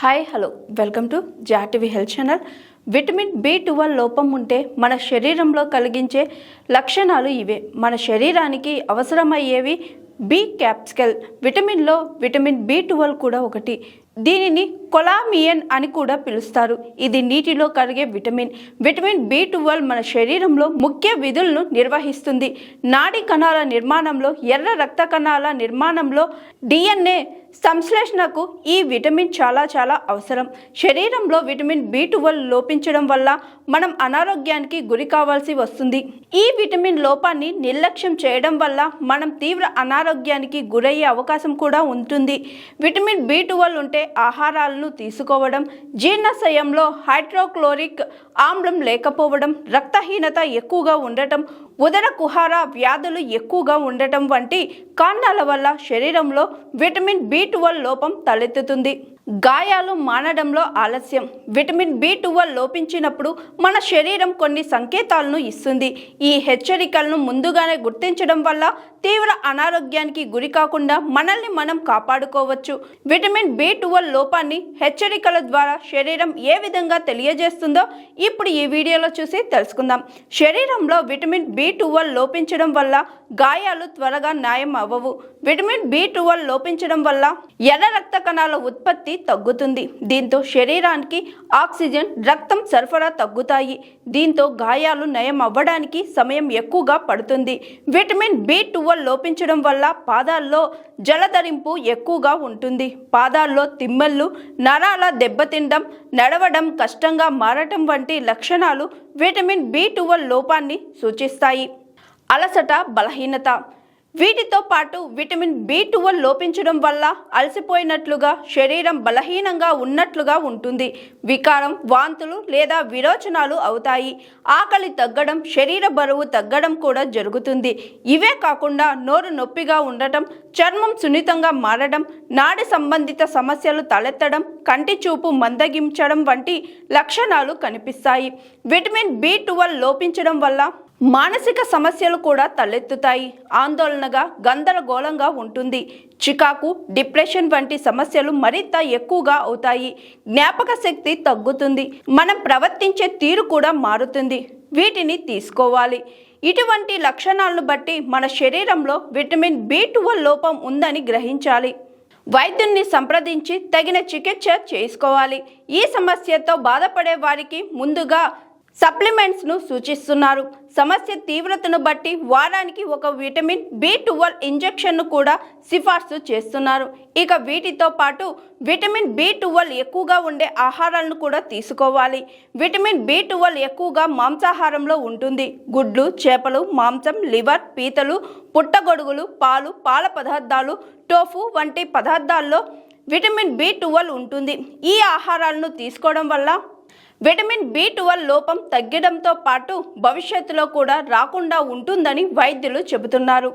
Hi hello welcome to జాటివి health channel vitamin B twelve లోపం ఉంటే మన శరీరంలో కలిగించే లక్షణాలు ఇవే. మన శరీరానికి అవసరమయ్యేవి బి క్యాప్సికల్ విటమిన్లో విటమిన్ బి ట్వెల్వ్ కూడా ఒకటి. దీనిని కొలామియన్ అని కూడా పిలుస్తారు. ఇది నీటిలో కరిగే విటమిన్ విటమిన్ బి ట్వెల్వ్ మన శరీరంలో ముఖ్య విధులను నిర్వహిస్తుంది. నాడి కణాల నిర్మాణంలో ఎర్ర రక్త కణాల నిర్మాణంలో డిఎన్ఏ సంశ్లేషణకు ఈ విటమిన్ చాలా చాలా అవసరం. శరీరంలో విటమిన్ బి ట్వెల్వ్ లోపించడం వల్ల మనం అనారోగ్యానికి గురి కావాల్సి వస్తుంది. ఈ విటమిన్ లోపాన్ని నిర్లక్ష్యం చేయడం వల్ల మనం తీవ్ర అనారోగ్యానికి గురయ్యే అవకాశం కూడా ఉంటుంది. విటమిన్ బి ట్వెల్వ్ ఉంటే ఆహారాలను తీసుకోవడం జీర్ణశయంలో హైడ్రోక్లోరిక్ ఆమ్లం లేకపోవడం రక్తహీనత ఎక్కువగా ఉండటం ఉదర కుహార వ్యాధులు ఎక్కువగా ఉండటం వంటి కారణాల వల్ల శరీరంలో విటమిన్ బి వల్ల లోపం తలెత్తుతుంది. గాయాలు మానడంలో ఆలస్యం. విటమిన్ బి టువల్ లోపించినప్పుడు మన శరీరం కొన్ని సంకేతాలను ఇస్తుంది. ఈ హెచ్చరికలను ముందుగానే గుర్తించడం వల్ల తీవ్ర అనారోగ్యానికి గురి కాకుండా మనల్ని మనం కాపాడుకోవచ్చు. విటమిన్ బి టువల్ లోపాన్ని హెచ్చరికల ద్వారా శరీరం ఏ విధంగా తెలియజేస్తుందో ఇప్పుడు ఈ వీడియోలో చూసి తెలుసుకుందాం. శరీరంలో విటమిన్ బి టువల్ లోపించడం వల్ల గాయాలు త్వరగా న్యాయం అవ్వవు. విటమిన్ బి టువల్ లోపించడం వల్ల ఎర్ర రక్త కణాల ఉత్పత్తి తగ్గుతుంది. దీంతో శరీరానికి ఆక్సిజన్ రక్తం సరఫరా తగ్గుతాయి. దీంతో గాయాలు నయం అవ్వడానికి సమయం ఎక్కువగా పడుతుంది. విటమిన్ బి టువల్ లోపించడం వల్ల పాదాల్లో జలధరింపు ఎక్కువగా ఉంటుంది. పాదాల్లో తిమ్మళ్ళు నరాల దెబ్బతినడం నడవడం కష్టంగా మారటం వంటి లక్షణాలు విటమిన్ బి టువల్ లోపాన్ని సూచిస్తాయి. అలసట బలహీనత వీటితో పాటు విటమిన్ బి టువల్ లోపించడం వల్ల అలసిపోయినట్లుగా శరీరం బలహీనంగా ఉన్నట్లుగా ఉంటుంది. వికారం వాంతులు లేదా విరోచనాలు అవుతాయి. ఆకలి తగ్గడం శరీర బరువు తగ్గడం కూడా జరుగుతుంది. ఇవే కాకుండా నోరు నొప్పిగా ఉండటం చర్మం సున్నితంగా మారడం నాడి సంబంధిత సమస్యలు తలెత్తడం కంటి చూపు మందగించడం వంటి లక్షణాలు కనిపిస్తాయి. విటమిన్ బి టువల్ లోపించడం వల్ల మానసిక సమస్యలు కూడా తలెత్తుతాయి. ఆందోళనగా గందరగోళంగా ఉంటుంది. చికాకు డిప్రెషన్ వంటి సమస్యలు మరింత ఎక్కువగా అవుతాయి. జ్ఞాపక శక్తి తగ్గుతుంది. మనం ప్రవర్తించే తీరు కూడా మారుతుంది. వీటిని తీసుకోవాలి. ఇటువంటి లక్షణాలను బట్టి మన శరీరంలో విటమిన్ బి ట్వెల్వ్ లోపం ఉందని గ్రహించాలి. వైద్యున్ని సంప్రదించి తగిన చికిత్స చేసుకోవాలి. ఈ సమస్యతో బాధపడే వారికి ముందుగా సప్లిమెంట్స్ను సూచిస్తున్నారు. సమస్య తీవ్రతను బట్టి వారానికి ఒక విటమిన్ బి ట్వెల్వ్ ఇంజెక్షన్ను కూడా సిఫార్సు చేస్తున్నారు. ఇక వీటితో పాటు విటమిన్ బి ట్వెల్వ్ ఎక్కువగా ఉండే ఆహారాలను కూడా తీసుకోవాలి. విటమిన్ బి ట్వెల్వ్ ఎక్కువగా మాంసాహారంలో ఉంటుంది. గుడ్లు చేపలు మాంసం లివర్ పీతలు పుట్టగొడుగులు పాలు పాల పదార్థాలు టోఫు వంటి పదార్థాల్లో విటమిన్ బి ట్వెల్వ్ ఉంటుంది. ఈ ఆహారాలను తీసుకోవడం వల్ల విటమిన్ బి ట్వెల్వ్ లోపం తగ్గడంతో పాటు భవిష్యత్తులో కూడా రాకుండా ఉంటుందని వైద్యులు చెబుతున్నారు.